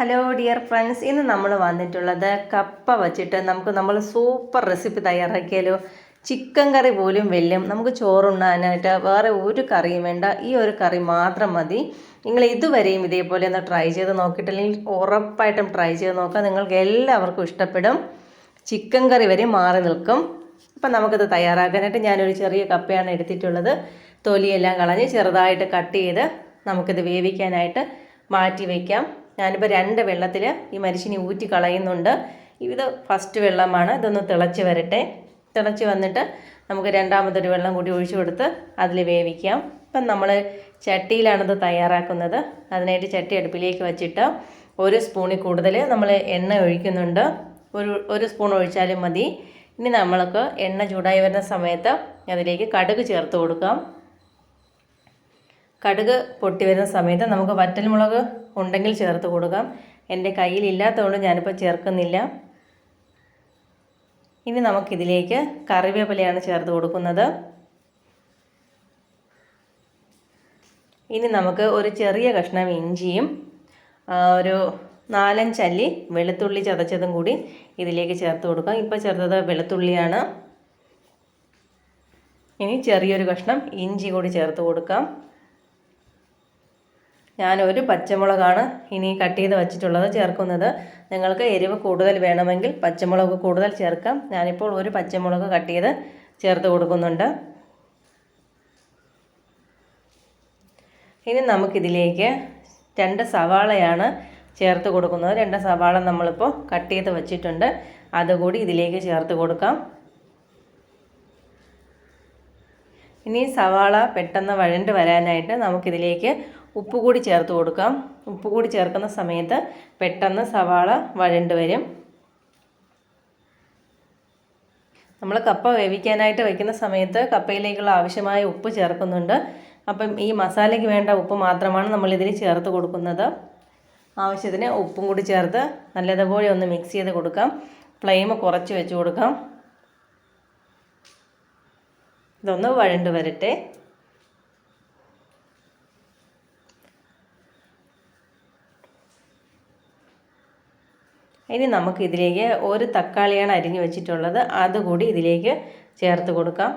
Hello dear friends ഇന്ന് നമ്മൾ വന്നിട്ടുള്ളത് കപ്പ വച്ചിട്ട് നമുക്ക് നമ്മൾ സൂപ്പർ റെസിപ്പി തയ്യാറാക്കിയാലോ? ചിക്കൻ കറി പോലും വെല്ലും. നമുക്ക് ചോറുണ്ണാനായിട്ട് വേറെ ഒരു കറിയും വേണ്ട. ഈ ഒരു കറി മാത്രം മതി. നിങ്ങൾ ഇതുവരെയും ഇതേപോലെ ഒന്ന് ട്രൈ ചെയ്ത് നോക്കിയിട്ടില്ലെങ്കിൽ ഉറപ്പായിട്ടും ട്രൈ ചെയ്ത് നോക്കാം നിങ്ങൾക്ക് എല്ലാവർക്കും ഇഷ്ടപ്പെടും. ചിക്കൻ കറി വരെ മാറി നിൽക്കും. അപ്പം നമുക്കിത് തയ്യാറാക്കാനായിട്ട് ഞാനൊരു ചെറിയ കപ്പയാണ് എടുത്തിട്ടുള്ളത്. തൊലിയെല്ലാം കളഞ്ഞ് ചെറുതായിട്ട് കട്ട് ചെയ്ത് നമുക്കിത് വേവിക്കാനായിട്ട് മാറ്റി വയ്ക്കാം ഞാനിപ്പോൾ രണ്ട് വെള്ളത്തിൽ ഈ മരിച്ചിനി ഊറ്റി കളയുന്നുണ്ട്. ഇത് ഫസ്റ്റ് വെള്ളമാണ്. ഇതൊന്ന് തിളച്ച് വരട്ടെ. തിളച്ച് വന്നിട്ട് നമുക്ക് രണ്ടാമതൊരു വെള്ളം കൂടി ഒഴിച്ചു കൊടുത്ത് അതിൽ വേവിക്കാം. ഇപ്പം നമ്മൾ ചട്ടിയിലാണിത് തയ്യാറാക്കുന്നത്. അതിനായിട്ട് ചട്ടി അടുപ്പിലേക്ക് വച്ചിട്ട് ഒരു സ്പൂണിൽ കൂടുതൽ നമ്മൾ എണ്ണ ഒഴിക്കുന്നുണ്ട്. ഒരു ഒരു സ്പൂൺ ഒഴിച്ചാലും മതി. ഇനി നമ്മൾക്ക് എണ്ണ ചൂടായി വരുന്ന സമയത്ത് അതിലേക്ക് കടുക് ചേർത്ത് കൊടുക്കാം. കടുക് പൊട്ടി വരുന്ന സമയത്ത് നമുക്ക് വറ്റൽമുളക് ഉണ്ടെങ്കിൽ ചേർത്ത് കൊടുക്കാം. എന്റെ കയ്യിൽ ഇല്ലാത്തതുകൊണ്ട് ഞാനിപ്പോൾ ചേർക്കുന്നില്ല. ഇനി നമുക്കിതിലേക്ക് കറിവേപ്പിലയാണ് ചേർത്ത് കൊടുക്കുന്നത്. ഇനി നമുക്ക് ഒരു ചെറിയ കഷ്ണം ഇഞ്ചിയും ഒരു നാലഞ്ചല്ലി വെളുത്തുള്ളി ചതച്ചതും കൂടി ഇതിലേക്ക് ചേർത്ത് കൊടുക്കാം. ഇപ്പോൾ ചേർത്തത് വെളുത്തുള്ളിയാണ്. ഇനി ചെറിയൊരു കഷ്ണം ഇഞ്ചി കൂടി ചേർത്ത് കൊടുക്കാം. ഞാനൊരു പച്ചമുളകാണ് ഇനി കട്ട് ചെയ്ത് വച്ചിട്ടുള്ളത് ചേർക്കുന്നത്. നിങ്ങൾക്ക് എരിവ് കൂടുതൽ വേണമെങ്കിൽ പച്ചമുളക് കൂടുതൽ ചേർക്കാം. ഞാനിപ്പോൾ ഒരു പച്ചമുളക് കട്ട് ചെയ്ത് ചേർത്ത് കൊടുക്കുന്നുണ്ട്. ഇനി നമുക്കിതിലേക്ക് രണ്ട് സവാളയാണ് ചേർത്ത് കൊടുക്കുന്നത്. രണ്ട് സവാള നമ്മളിപ്പോൾ കട്ട് ചെയ്ത് വച്ചിട്ടുണ്ട്. അതുകൂടി ഇതിലേക്ക് ചേർത്ത് കൊടുക്കാം. ഇനി സവാള പെട്ടെന്ന് വഴണ്ട് വരാനായിട്ട് നമുക്കിതിലേക്ക് ഉപ്പ് കൂടി ചേർത്ത് കൊടുക്കാം. ഉപ്പ് കൂടി ചേർക്കുന്ന സമയത്ത് പെട്ടെന്ന് സവാള വഴണ്ട് വരും. നമ്മൾ കപ്പ വേവിക്കാനായിട്ട് വയ്ക്കുന്ന സമയത്ത് കപ്പയിലേക്കുള്ള ആവശ്യമായ ഉപ്പ് ചേർക്കുന്നുണ്ട്. അപ്പം ഈ മസാലയ്ക്ക് വേണ്ട ഉപ്പ് മാത്രമാണ് നമ്മളിതിൽ ചേർത്ത് കൊടുക്കുന്നത്. ആവശ്യത്തിന് ഉപ്പും കൂടി ചേർത്ത് നല്ലതുപോലെ ഒന്ന് മിക്സ് ചെയ്ത് കൊടുക്കാം. ഫ്ലെയിം കുറച്ച് വെച്ച് കൊടുക്കാം. ഇതൊന്ന് വഴണ്ട് വരട്ടെ. ഇനി നമുക്ക് ഇതിലേക്ക് ഒരു തക്കാളിയാണ് അരിഞ്ഞു വെച്ചിട്ടുള്ളത്. അതുകൂടി ഇതിലേക്ക് ചേർത്ത് കൊടുക്കാം.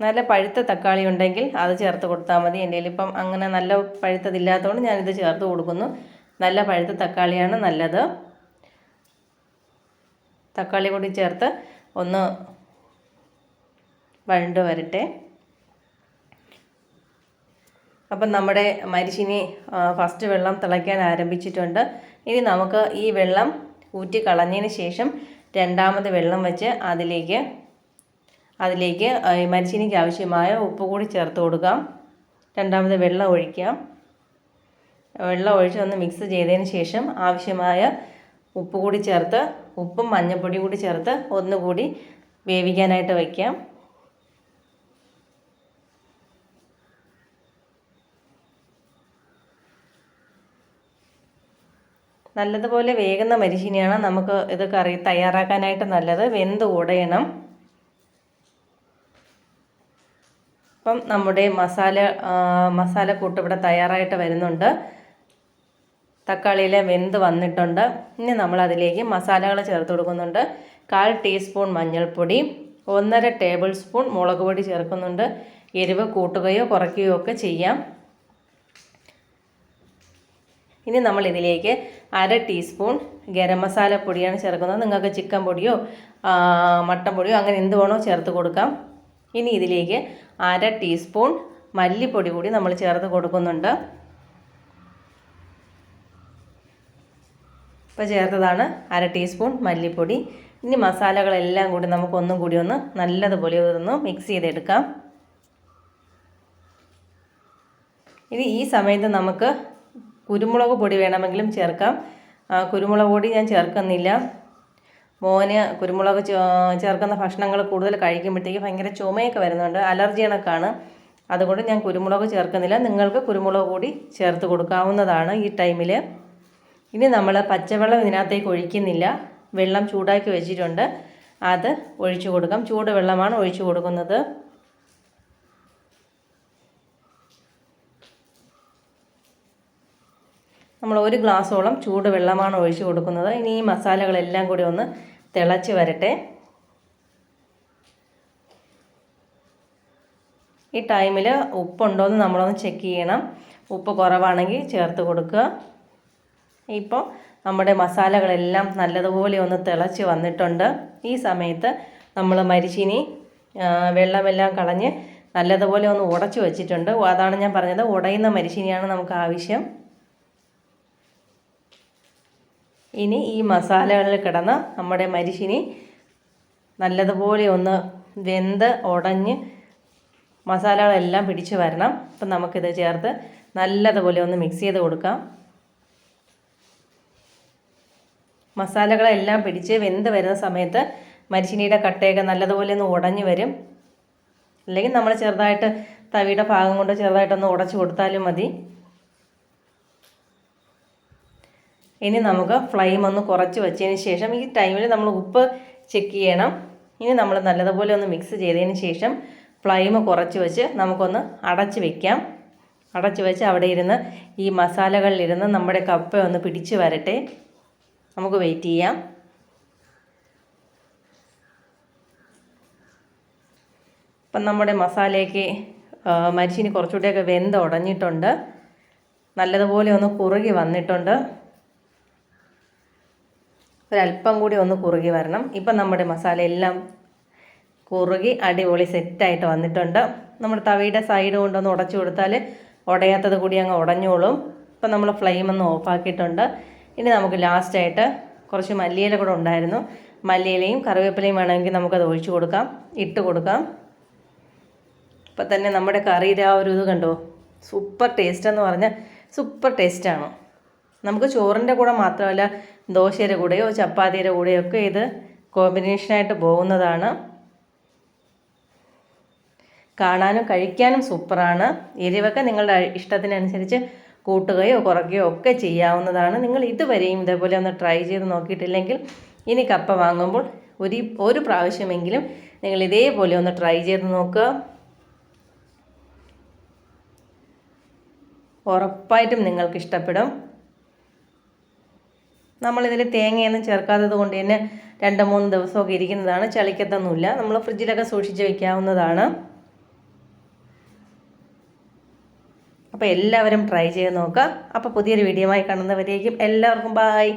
നല്ല പഴുത്ത തക്കാളി ഉണ്ടെങ്കിൽ അത് ചേർത്ത് കൊടുത്താൽ മതി. എന്റെ ഇപ്പം അങ്ങനെ നല്ല പഴുത്തതില്ലാത്തതുകൊണ്ട് ഞാനിത് ചേർത്ത് കൊടുക്കുന്നു. നല്ല പഴുത്ത തക്കാളിയാണ് നല്ലത്. തക്കാളി കൂടി ചേർത്ത് ഒന്ന് വഴണ്ട് വരട്ടെ. അപ്പം നമ്മുടെ മരിച്ചിനി ഫസ്റ്റ് വെള്ളം തിളയ്ക്കാൻ ആരംഭിച്ചിട്ടുണ്ട്. ഇനി നമുക്ക് ഈ വെള്ളം ഊറ്റി കളഞ്ഞതിന് ശേഷം രണ്ടാമത് വെള്ളം വെച്ച് അതിലേക്ക് അതിലേക്ക് മരിച്ചിനിക്ക് ആവശ്യമായ ഉപ്പ് കൂടി ചേർത്ത് കൊടുക്കാം. രണ്ടാമത് വെള്ളം ഒഴിക്കാം. വെള്ളം ഒഴിച്ച് ഒന്ന് മിക്സ് ചെയ്തതിന് ശേഷം ആവശ്യമായ ഉപ്പ് കൂടി ചേർത്ത് ഉപ്പും മഞ്ഞൾപ്പൊടിയും കൂടി ചേർത്ത് ഒന്നുകൂടി വേവിക്കാനായിട്ട് വയ്ക്കാം. നല്ലതുപോലെ വേകുന്ന മരിച്ചിനിയാണ് നമുക്ക് ഇത് കറി തയ്യാറാക്കാനായിട്ട് നല്ലത്. വെന്ത് ഉടയണം. അപ്പം നമ്മുടെ മസാല മസാല കൂട്ട് ഇവിടെ തയ്യാറായിട്ട് വരുന്നുണ്ട്. തക്കാളിയിലെ വെന്ത് വന്നിട്ടുണ്ട്. ഇനി നമ്മൾ അതിലേക്ക് മസാലകൾ ചേർത്ത് കൊടുക്കുന്നുണ്ട്. കാൽ ടീസ്പൂൺ മഞ്ഞൾപ്പൊടി ഒന്നര ടേബിൾ സ്പൂൺ മുളക് പൊടി ചേർക്കുന്നുണ്ട്. എരിവ് കൂട്ടുകയോ കുറയ്ക്കുകയോ ഒക്കെ ചെയ്യാം. ഇനി നമ്മൾ ഇതിലേക്ക് അര ടീസ്പൂൺ ഗരം മസാല പൊടിയാണ് ചേർക്കുന്നത്. നിങ്ങൾക്ക് ചിക്കൻ പൊടിയോ മട്ടൻ പൊടിയോ അങ്ങനെ എന്ത് വേണോ ചേർത്ത് കൊടുക്കാം. ഇനി ഇതിലേക്ക് അര ടീസ്പൂൺ മല്ലിപ്പൊടി കൂടി നമ്മൾ ചേർത്ത് കൊടുക്കുന്നുണ്ട്. ഇപ്പോൾ ചേർത്തതാണ് അര ടീസ്പൂൺ മല്ലിപ്പൊടി. ഇനി മസാലകളെല്ലാം കൂടി നമുക്കൊന്നും കൂടി ഒന്ന് നല്ലതുപോലെ ഒന്ന് മിക്സ് ചെയ്തെടുക്കാം. ഇനി ഈ സമയത്ത് നമുക്ക് കുരുമുളക് പൊടി വേണമെങ്കിലും ചേർക്കാം. കുരുമുളക് പൊടി ഞാൻ ചേർക്കുന്നില്ല. മോന് കുരുമുളക് ചേർക്കുന്ന ഭക്ഷണങ്ങൾ കൂടുതൽ കഴിക്കുമ്പോഴത്തേക്ക് ഭയങ്കര ചുമയൊക്കെ വരുന്നുണ്ട്. അലർജി കണക്കാണ്. അതുകൊണ്ട് ഞാൻ കുരുമുളക് ചേർക്കുന്നില്ല. നിങ്ങൾക്ക് കുരുമുളക് കൂടി ചേർത്ത് കൊടുക്കാവുന്നതാണ് ഈ ടൈമിൽ ഇനി നമ്മൾ പച്ചവെള്ളം ഇതിനകത്തേക്ക് ഒഴിക്കുന്നില്ല. വെള്ളം ചൂടാക്കി വെച്ചിട്ടുണ്ട്. അത് ഒഴിച്ചു കൊടുക്കാം. ചൂട് വെള്ളമാണ് ഒഴിച്ചു കൊടുക്കുന്നത്. നമ്മൾ ഒരു ഗ്ലാസ്സോളം ചൂടുവെള്ളമാണ് ഒഴിച്ചു കൊടുക്കുന്നത്. ഇനി ഈ മസാലകളെല്ലാം കൂടി ഒന്ന് തിളച്ച് വരട്ടെ. ഈ ടൈമിൽ ഉപ്പുണ്ടോ എന്ന് നമ്മളൊന്ന് ചെക്ക് ചെയ്യണം. ഉപ്പ് കുറവാണെങ്കിൽ ചേർത്ത് കൊടുക്കുക. ഇപ്പോൾ നമ്മുടെ മസാലകളെല്ലാം നല്ലതുപോലെ ഒന്ന് തിളച്ച് വന്നിട്ടുണ്ട്. ഈ സമയത്ത് നമ്മൾ മരിച്ചിനി വെള്ളമെല്ലാം കളഞ്ഞ് നല്ലതുപോലെ ഒന്ന് ഉടച്ചു വെച്ചിട്ടുണ്ട്. അതാണ് ഞാൻ പറഞ്ഞത്. ഉടയുന്ന മരിച്ചിനിയാണ് നമുക്ക് ആവശ്യം. ഇനി ഈ മസാലകളിൽ കിടന്ന് നമ്മുടെ മരിശിനി നല്ലതുപോലെ ഒന്ന് വെന്ത് ഉടഞ്ഞ് മസാലകളെല്ലാം പിടിച്ച് വരണം. അപ്പം നമുക്കിത് ചേർത്ത് നല്ലതുപോലെ ഒന്ന് മിക്സ് ചെയ്ത് കൊടുക്കാം. മസാലകളെല്ലാം പിടിച്ച് വെന്ത് വരുന്ന സമയത്ത് മരിച്ചിനിയുടെ കട്ടയൊക്കെ നല്ലതുപോലെ ഒന്ന് ഉടഞ്ഞു വരും. അല്ലെങ്കിൽ നമ്മൾ ചെറുതായിട്ട് തവിയുടെ ഭാഗം കൊണ്ട് ചെറുതായിട്ടൊന്ന് ഉടച്ചു കൊടുത്താലും മതി. ഇനി നമുക്ക് ഫ്ലെയിം ഒന്ന് കുറച്ച് വെച്ചതിന് ശേഷം ഈ ടൈമിൽ നമ്മൾ ഉപ്പ് ചെക്ക് ചെയ്യണം. ഇനി നമ്മൾ നല്ലതുപോലെ ഒന്ന് മിക്സ് ചെയ്തതിന് ശേഷം ഫ്ലെയിം കുറച്ച് വെച്ച് നമുക്കൊന്ന് അടച്ച് വെക്കാം. അടച്ച് വെച്ച് അവിടെ ഇരുന്ന് ഈ മസാലകളിലിരുന്ന് നമ്മുടെ കപ്പ ഒന്ന് പിടിച്ച് വരട്ടെ. നമുക്ക് വെയിറ്റ് ചെയ്യാം. ഇപ്പം നമ്മുടെ മസാലയൊക്കെ മരിച്ചിനി കുറച്ചുകൂടെയൊക്കെ വെന്ത് ഉടഞ്ഞിട്ടുണ്ട്. നല്ലതുപോലെ ഒന്ന് കുറുകി വന്നിട്ടുണ്ട്. ഒരല്പം കൂടി ഒന്ന് കുറുകി വരണം. ഇപ്പം നമ്മുടെ മസാല എല്ലാം കുറുകി അടിപൊളി സെറ്റായിട്ട് വന്നിട്ടുണ്ട്. നമ്മുടെ തവിയുടെ സൈഡ് കൊണ്ടൊന്ന് ഉടച്ചു കൊടുത്താൽ ഉടയാത്തത് കൂടി അങ്ങ് ഉടഞ്ഞോളും. ഇപ്പം നമ്മൾ ഫ്ലെയിം ഒന്ന് ഓഫാക്കിയിട്ടുണ്ട് ഇനി നമുക്ക് ലാസ്റ്റായിട്ട് കുറച്ച് മല്ലിയില കൂടെ ഉണ്ടായിരുന്നു. മല്ലിയിലയും കറിവേപ്പിലയും വേണമെങ്കിൽ നമുക്കത് ഒഴിച്ചു കൊടുക്കാം. ഇട്ട് കൊടുക്കാം. ഇപ്പം തന്നെ നമ്മുടെ കറിയുടെ ആ ഒരു ഇത് കണ്ടോ? സൂപ്പർ ടേസ്റ്റ് എന്ന് പറഞ്ഞാൽ സൂപ്പർ ടേസ്റ്റാണ് നമുക്ക് ചോറിന്റെ കൂടെ മാത്രമല്ല ദോശയുടെ കൂടെയോ ചപ്പാത്തിയുടെ കൂടെയോ ഒക്കെ ഇത് കോമ്പിനേഷനായിട്ട് പോകുന്നതാണ്. കാണാനും കഴിക്കാനും സൂപ്പറാണ്. എരിവൊക്കെ നിങ്ങളുടെ ഇഷ്ടത്തിനനുസരിച്ച് കൂട്ടുകയോ കുറയ്ക്കുകയോ ഒക്കെ ചെയ്യാവുന്നതാണ്. നിങ്ങൾ ഇതുവരെയും ഇതേപോലെ ഒന്ന് ട്രൈ ചെയ്ത് നോക്കിയിട്ടില്ലെങ്കിൽ ഇനി കപ്പ വാങ്ങുമ്പോൾ ഒരു ഒരു പ്രാവശ്യമെങ്കിലും നിങ്ങൾ ഇതേപോലെ ഒന്ന് ട്രൈ ചെയ്ത് നോക്കുക. ഉറപ്പായിട്ടും നിങ്ങൾക്ക് ഇഷ്ടപ്പെടും. നമ്മളിതിൽ തേങ്ങയൊന്നും ചേർക്കാത്തത് കൊണ്ട് തന്നെ രണ്ട് മൂന്ന് ദിവസമൊക്കെ ഇരിക്കുന്നതാണ്. ചളിക്കത്തൊന്നുമില്ല. നമ്മൾ ഫ്രിഡ്ജിലൊക്കെ സൂക്ഷിച്ച് വയ്ക്കാവുന്നതാണ് അപ്പോൾ എല്ലാവരും ട്രൈ ചെയ്ത് നോക്കുക. അപ്പോൾ പുതിയൊരു വീഡിയോ ആയി കാണുന്നവരേക്കും എല്ലാവർക്കും ബായ്